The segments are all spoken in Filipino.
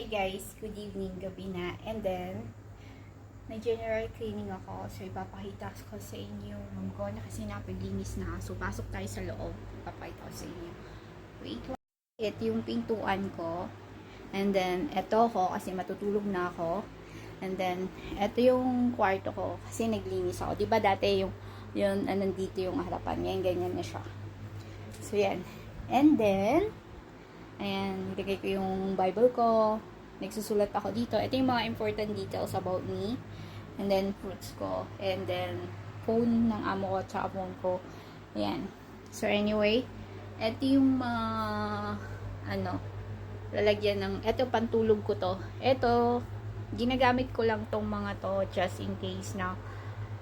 Hi guys, good evening, gabi na. And then, nag-general cleaning ako. So, ipapakita ko sa inyo yung ko na kasi napaglinis na. So, pasok tayo sa loob. Ipapakita ko sa inyo. Wait, wait. Yung pintuan ko. And then, eto ko kasi matutulog na ako. And then, eto yung kwarto ko kasi naglinis ako. 'Di ba dati yung yung ah, nandito yung harapan. Ngayon, ganyan na siya. So, yan. And then, ayan, nilagay ko yung Bible ko. Nagsusulat ako dito. Ito yung mga important details about me. And then, fruits ko. And then, phone ng amo ko at phone ko. Ayan. So, anyway, ito yung mga, ano, lalagyan ng, ito pantulog ko to. Ito, ginagamit ko lang tong mga to just in case na,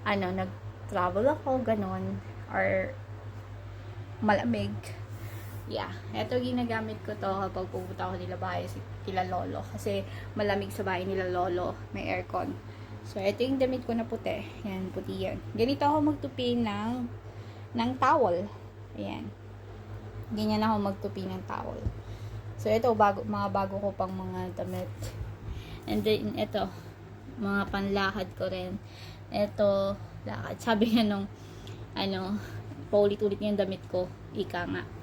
ano, nag-travel ako, ganon. Or, malamig. Yeah. Ito ginagamit ko to kapag pupunta ako nila bahay kila lolo. Kasi malamig sa bahay nila lolo. May aircon. So, ito yung damit ko na puti. Yan, puti yan. Ganito ako magtupi ng, ng towel. Ayan. Ganyan ako magtupi ng towel. So, ito, bago, mga bago ko pang mga damit. And then, ito, mga panlakad ko rin. Ito, lakad. Sabi nga nung, ano, paulit-ulit yung damit ko. Ika nga.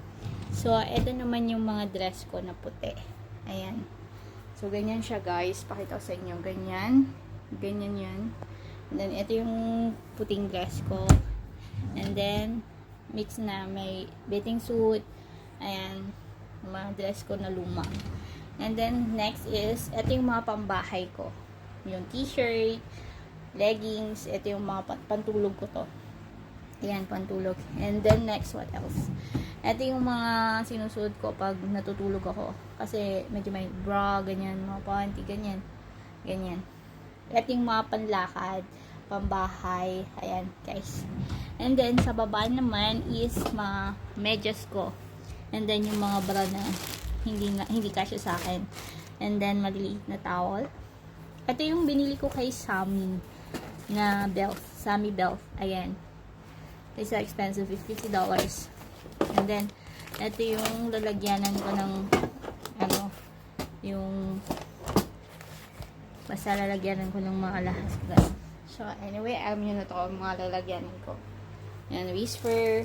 So, ito naman yung mga dress ko na puti. Ayan. So, ganyan siya guys. Pakita ko sa inyo. Ganyan. Ganyan yan. And then, ito yung puting dress ko. And then, mix na may bathing suit. Ayan. Mga dress ko na luma. And then, next is, ito yung mga pambahay ko. Yung t-shirt, leggings, ito yung mga pan- pantulog ko to. Ayan, pantulog. And then, next, what else? Ito yung mga sinusuot ko pag natutulog ako. Kasi medyo may bra, ganyan, mga panty, ganyan. Ganyan. Ito yung mga panlakad, pambahay. Ayan, guys. And then, sa baba naman is mga medyas ko. And then, yung mga bra na hindi, na, hindi kasya sa akin. And then, maliliit na towel. Ito yung binili ko kay Sammy na belt. Sammy belt. Ayan. It's expensive. $50. And then, ito yung lalagyanan ko ng ano, yung basta lalagyanan ko ng mga lahas. Ganun. So, anyway, alam nyo na to mga lalagyanan ko. Yan, Whisper,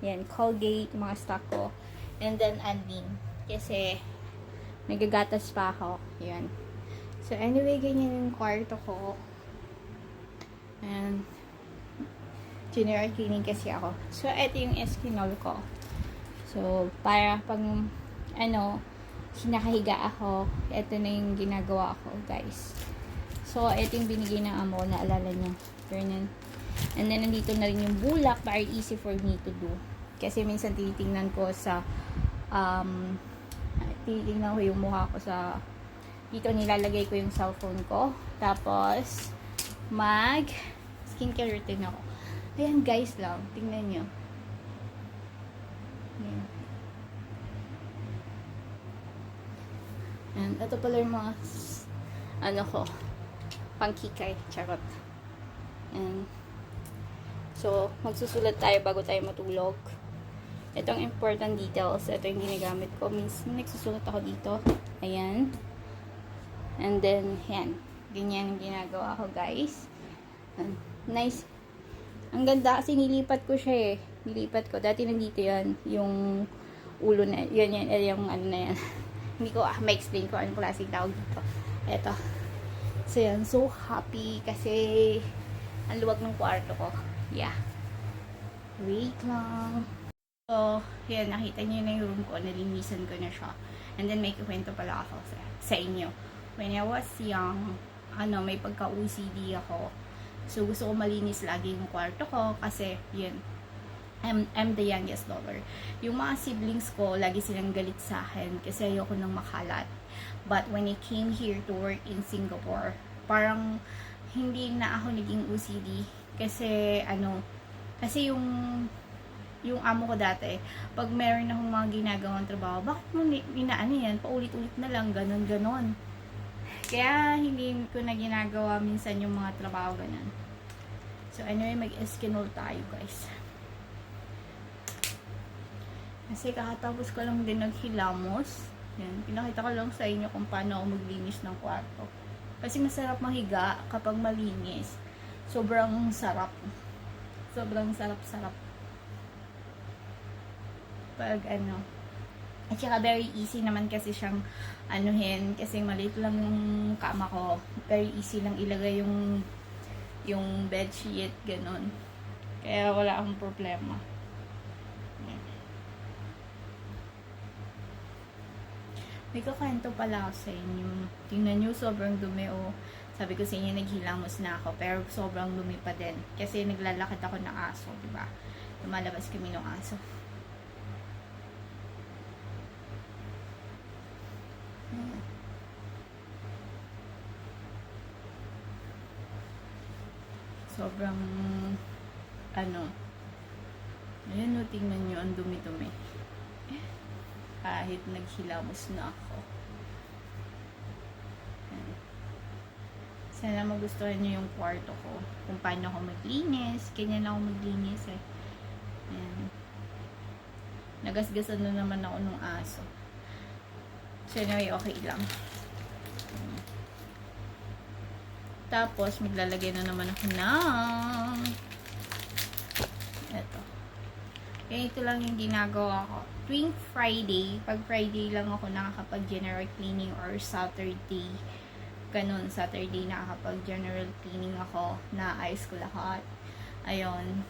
yan, Colgate, mga stock ko. And then, Anlin. Kasi, nagagatas pa ako. Yan. So, anyway, ganyan yung kwarto ko. And, general cleaning kasi ako. So, ito yung eskinol ko. So, para pag, ano, sinakahiga ako, ito na yung ginagawa ko, guys. So, ito yung binigay ng amo, naalala niya. Ganyan. And then, nandito na rin yung bulak, very easy for me to do. Kasi minsan tinitingnan ko sa, um, tinitingnan ko yung mukha ko sa, dito nilalagay ko yung cellphone ko. Tapos, mag, skincare routine ako. Ayan guys lang, tingnan nyo. Ayan. Ito pala yung mga ano ko, pangkikay, charot. And so, magsusulat tayo bago tayo matulog. Itong important details, ito yung ginagamit ko. Minsan nagsusulat ako dito. Ayan. And then, yan. Ganyan yung ginagawa ko, guys. And, nice. Ang ganda kasi nilipat ko siya eh. Nilipat ko. Dati nandito yan. Yung ulo na. Yan, yan. yan yung ano na yan. Hindi ko ah, ma-explain ko anong klaseng tawag dito. Eto. So yan. So happy kasi ang luwag ng kwarto ko. Yeah. Wait lang. So, yan. Nakita niyo na yung room ko. Nalinisan ko na siya. And then may kwento pala ako sa, sa inyo. When I was young, ano, may pagka-OCD ako. So, gusto ko malinis lagi yung kwarto ko kasi, yun, I'm, I'm the youngest daughter. Yung mga siblings ko, lagi silang galit sa akin kasi ayoko nang makalat. But when I came here to work in Singapore, parang hindi na ako naging OCD kasi ano, kasi yung yung amo ko dati, pag meron akong mga ginagawang trabaho, bakit mo inaano yan? Paulit-ulit na lang, ganon, ganon. Kaya hindi ko na ginagawa minsan yung mga trabaho ganun. So anyway, mag-eskinol tayo guys. Kasi kakatapos ko lang din naghilamos. Yan, pinakita ko lang sa inyo kung paano ako maglinis ng kwarto. Kasi masarap mahiga kapag malinis. Sobrang sarap. Sobrang sarap-sarap. Pag ano. At saka very easy naman kasi siyang anuhin. Kasi maliit lang yung kama ko. Very easy lang ilagay yung yung bedsheet, ganun. Kaya wala akong problema. May kakwento pala ako sa inyo. Tingnan nyo, sobrang dumi o sabi ko sa inyo, naghilamos na ako. Pero sobrang dumi pa din. Kasi naglalakad ako ng aso, di ba? Lumalabas kami ng aso. Ayan. Sobrang ano Ayan o, tingnan nyo, ang dumi-dumi. Kahit naghilamos na ako. Sana magustuhan nyo yung kwarto ko. Kung paano ako maglinis. Ganyan ako maglinis eh. Ayan. Nagasgasan na naman ako ng aso. So anyway, okay lang. Ayan. Tapos, maglalagay na naman ako ng eto. Ganito lang yung ginagawa ko. Tuwing Friday, pag Friday lang ako nakakapag-general cleaning or Saturday, ganun, Saturday nakakapag-general cleaning ako, naayos ko lahat. Ayun.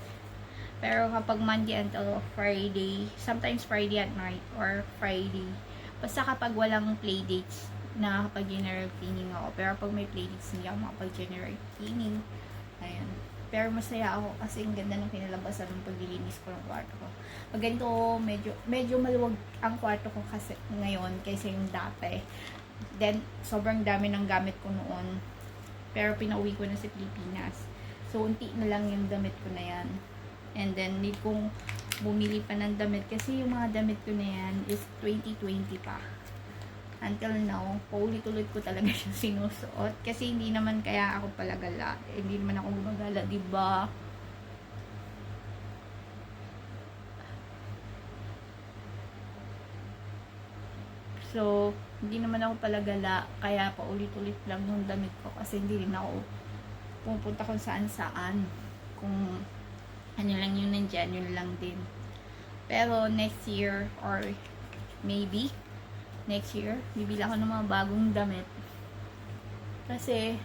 Pero kapag Monday until Friday, sometimes Friday at night or Friday, basta kapag walang playdates, nakakapag-general cleaning ako. Pero pag may playdates, hindi ako makapag-general cleaning. Ayun. Pero masaya ako kasi ang ganda ng kinalabasan ng paglilinis ko ng kwarto ko. Pag ganito, medyo, medyo maluwag ang kwarto ko kasi ngayon kaysa yung dati. Then, sobrang dami ng gamit ko noon. Pero pinauwi ko na sa Pilipinas. So, unti na lang yung damit ko na yan. And then, need kong bumili pa ng damit kasi yung mga damit ko na yan is 2020 pa until now, paulit-ulit ko talaga siya sinusuot. Kasi hindi naman kaya ako palagala. Eh, hindi naman ako gumagala, di ba? So, hindi naman ako palagala. Kaya paulit-ulit lang yung damit ko. Kasi hindi rin ako pupunta kung saan-saan. Kung ano lang yun nandyan, yun lang din. Pero next year or maybe next year, bibili ako ng mga bagong damit. Kasi,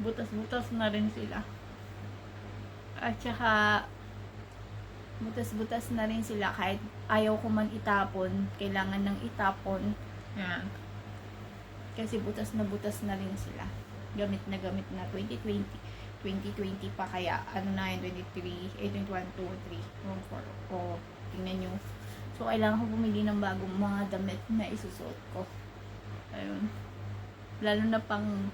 butas-butas na rin sila. At saka, butas-butas na rin sila kahit ayaw ko man itapon, kailangan ng itapon. Yan. Kasi butas na butas na rin sila. Gamit na gamit na 2020. 2020 pa kaya ano na yun 23, 8, 21, 2, 3, 4, o tingnan nyo So, kailangan ko bumili ng bagong mga damit na isusuot ko. Ayun. Lalo na pang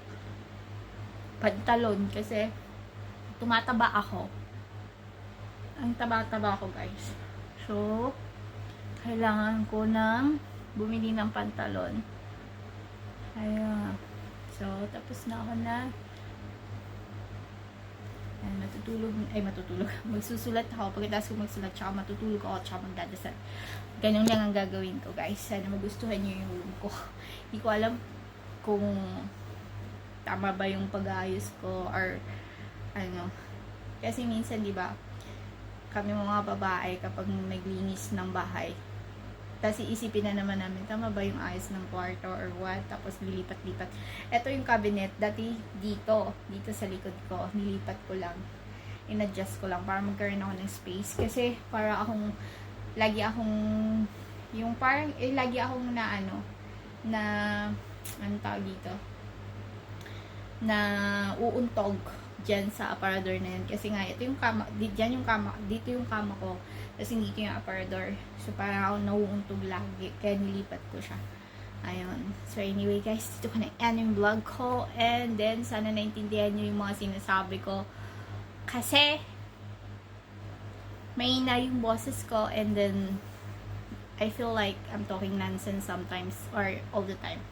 pantalon kasi tumataba ako. Ang taba-taba ako, guys. So, kailangan ko ng bumili ng pantalon. Ayun. So, tapos na ako na ay, matutulog, ay matutulog. Magsusulat ako. Pagkatapos ko magsulat, tsaka matutulog ako, tsaka magdadasal. Ganun lang ang gagawin ko, guys. Sana magustuhan nyo yung room ko. Hindi ko alam kung tama ba yung pag-aayos ko or ano. Kasi minsan, di ba, kami mga babae kapag naglinis ng bahay, kasi isipin na naman namin, tama ba yung ayos ng kwarto or what? Tapos lilipat-lipat. Ito yung cabinet. Dati dito, dito sa likod ko, nilipat ko lang. In-adjust ko lang para magkaroon ako ng space. Kasi para akong, lagi akong, yung parang, eh, lagi akong na ano, na, ano tawag dito? Na uuntog dyan sa aparador na yan. Kasi nga, ito yung kama, di, dyan yung kama, dito yung kama ko. Kasi dito yung aparador. So, parang ako nauuntog lagi. Kaya nilipat ko siya. Ayun. So, anyway guys, dito ko na end yung vlog ko. And then, sana naintindihan nyo yung mga sinasabi ko. Kasi, may na yung boses ko. And then, I feel like I'm talking nonsense sometimes. Or all the time.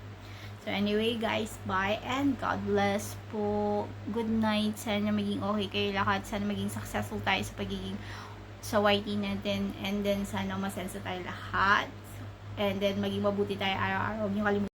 So, anyway, guys, bye and God bless po. Good night. Sana maging okay kayo lahat. Sana maging successful tayo sa pagiging sa YT natin. And then, sana masensa tayo lahat. And then, maging mabuti tayo araw-araw. Huwag niyo kalimutan